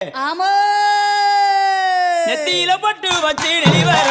ஆமோ நெத்தியில பட்டு வச்சு நெளிவரண